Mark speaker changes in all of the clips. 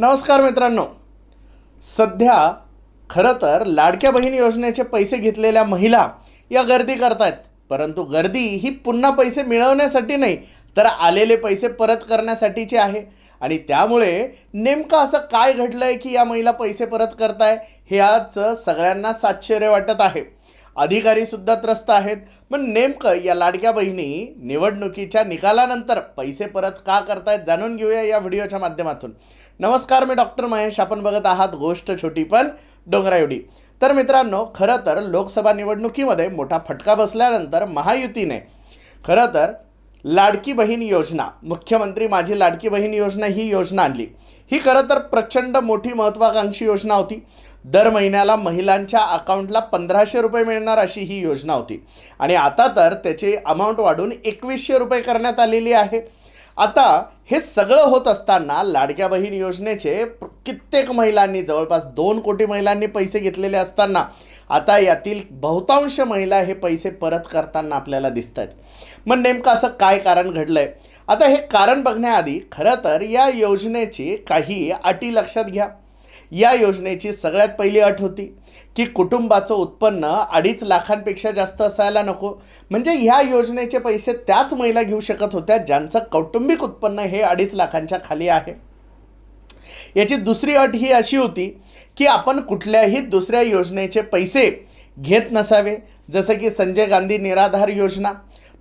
Speaker 1: नमस्कार मित्रांनो. सध्या खरं तर लाडक्या बहीण योजनेचे पैसे घेतलेल्या महिला या गर्दी करतायत. परंतु गर्दी ही पुन्हा पैसे मिळवण्यासाठी नाही तर आलेले पैसे परत करण्यासाठीची आहे. आणि त्यामुळे नेमकं असं काय घडलंय की या महिला पैसे परत करताय हे आज सगळ्यांना साश्चर्य वाटत आहे. अधिकारी सुद्धा त्रस्त आहेत. पण नेमकं या लाडक्या बहिणी निवडणुकीच्या निकालानंतर पैसे परत का करतायत जाणून घेऊया या व्हिडिओच्या माध्यमातून. नमस्कार मी डॉक्टर महेश. आपण बघत आहात गोष्ट छोटी पण डोंगराएवढी. तर मित्रांनो खरं तर लोकसभा निवडणुकीमध्ये मोठा फटका बसल्यानंतर महायुतीने खरं तर लाडकी बहीण योजना मुख्यमंत्री माझी लाडकी बहीण योजना ही योजना आणली. ही खरं तर प्रचंड मोठी महत्त्वाकांक्षी योजना होती. दर महिन्याला महिलांच्या अकाउंटला पंधराशे रुपये मिळणार अशी ही योजना होती. आणि आता तर त्याची अमाऊंट वाढून एकवीसशे रुपये करण्यात आलेली आहे. आता हे सगळं होत असताना लाडक्या बहीण योजनेचे कित्येक महिलांनी जवळपास दोन कोटी महिलांनी पैसे घेतलेले असताना आता यातील बहुतांश महिला हे पैसे परत करताना आपल्याला दिसत आहेत मग नेमकं असं काय कारण घडलंय? आता हे कारण बघण्याआधी खरं तर या योजनेची काही अटी लक्षात घ्या. या योजनेची सगळ्यात पहिली अट होती की कुटुंबाचं उत्पन्न अडीच लाखांपेक्षा जास्त असायला नको. म्हणजे ह्या योजनेचे पैसे त्याच महिला घेऊ शकत होत्या ज्यांचं कौटुंबिक उत्पन्न हे अडीच लाखांच्या खाली आहे. याची दुसरी अट ही अशी होती की आपण कुठल्याही दुसऱ्या योजनेचे पैसे घेत नसावे जसं की संजय गांधी निराधार योजना.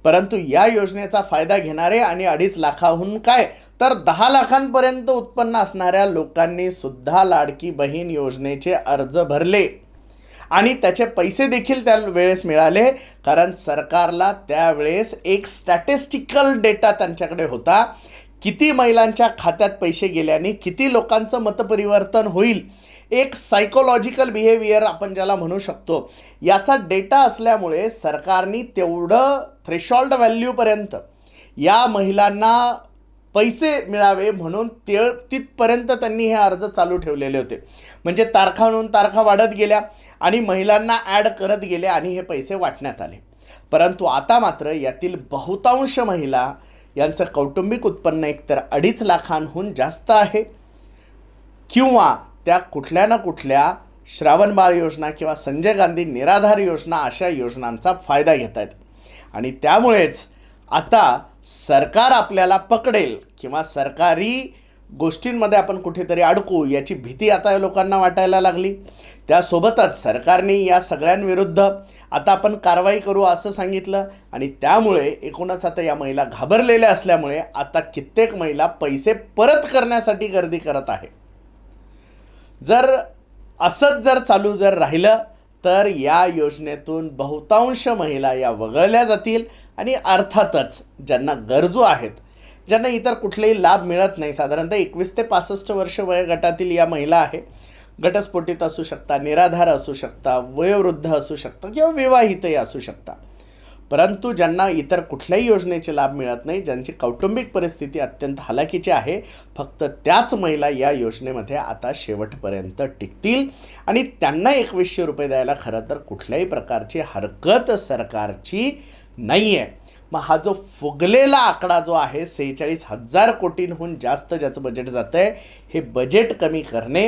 Speaker 1: परंतु या योजनेचा फायदा घेणारे आणि अडीच लाखाहून काय तर दहा लाखांपर्यंत उत्पन्न असणाऱ्या लोकांनी सुद्धा लाडकी बहीण योजनेचे अर्ज भरले. आणि त्याचे पैसे देखील त्या वेळेस मिळाले कारण सरकारला त्यावेळेस एक स्टॅटिस्टिकल डेटा त्यांच्याकडे होता. किती महिलांच्या खात्यात पैसे गेल्याने किती लोकांचं मतपरिवर्तन होईल? एक सायकोलॉजिकल बिहेवियर आपण ज्याला म्हणू शकतो. याचा डेटा असल्यामुळे सरकारने तेवढं थ्रेशॉल्ड व्हॅल्यूपर्यंत या महिलांना पैसे मिळावे म्हणून ते तिथपर्यंत त्यांनी हे अर्ज चालू ठेवलेले होते. म्हणजे तारखाहून तारखा वाढत गेल्या आणि महिलांना ॲड करत गेले आणि हे पैसे वाटण्यात आले. परंतु आता मात्र यातील बहुतांश महिला यांचं कौटुंबिक उत्पन्न एकतर अडीच लाखांहून जास्त आहे किंवा त्या कुठल्या ना कुठल्या श्रावणबाळ योजना किंवा संजय गांधी निराधार योजना अशा योजनांचा फायदा घेत आहेत आणि त्यामुळेच आता सरकार आपल्याला पकडेल किंवा सरकारी गोष्टींमध्ये आपण कुठेतरी अडकू याची भीती आता या लोकांना वाटायला लागली. त्यासोबतच सरकारने या सगळ्यांविरुद्ध आता आपण कारवाई करू असं सांगितलं आणि त्यामुळे एकूणच आता या महिला घाबरलेल्या असल्यामुळे आता कित्येक महिला पैसे परत करण्यासाठी गर्दी करत आहे. जर असंच जर चालू जर राहिलं तर या योजनेतून बहुतांश महिला या वगळल्या जातील आणि अर्थातच ज्यांना गरजू आहेत ज्यांना इतर कुठलेही लाभ मिळत नाही साधारणतः एकवीस ते पासष्ट वर्ष वयोगटातील या महिला आहे. घटस्फोटित असू शकता निराधार असू शकता वयोवृद्ध असू शकता किंवा विवाहितही असू शकता. परंतु ज्यांना इतर कुठल्याही योजनेचे लाभ मिळत नाही ज्यांची कौटुंबिक परिस्थिती अत्यंत हलाखीची आहे फक्त त्याच महिला या योजनेमध्ये आता शेवटपर्यंत टिकतील. आणि त्यांना एकवीसशे रुपये द्यायला खरं तर कुठल्याही प्रकारची हरकत सरकारची नाही आहे मग हा जो फुगलेला आकडा जो आहे सेहेचाळीस हजार कोटींहून जास्त ज्याचं बजेट जातं आहे हे बजेट कमी करणे.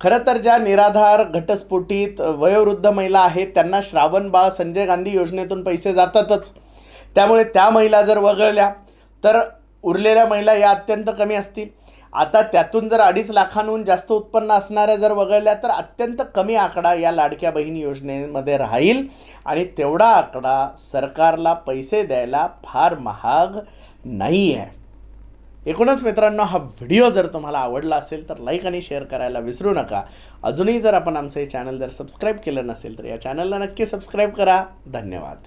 Speaker 1: खरं तर ज्या निराधार घटस्फोटीत वयोवृद्ध महिला आहेत त्यांना श्रावण बाळ संजय गांधी योजनेतून पैसे जातातच. त्यामुळे त्या महिला जर वगळल्या तर उरलेल्या महिला या अत्यंत कमी असतील. आता त्यातून जर अडीच लाखांहून जास्त उत्पन्न असणाऱ्या जर वगळल्या तर अत्यंत कमी आकडा या लाडक्या बहीण योजनेमध्ये राहील. आणि तेवढा आकडा सरकारला पैसे द्यायला फार महाग नाही आहे एकूणच मित्रांनो हा व्हिडिओ जर तुम्हाला आवडला असेल तर लाईक आणि शेअर करायला विसरू नका. अजूनही जर आपण आमचं हे चॅनल जर सबस्क्राईब केलं नसेल तर या चॅनलला नक्की सबस्क्राईब करा. धन्यवाद.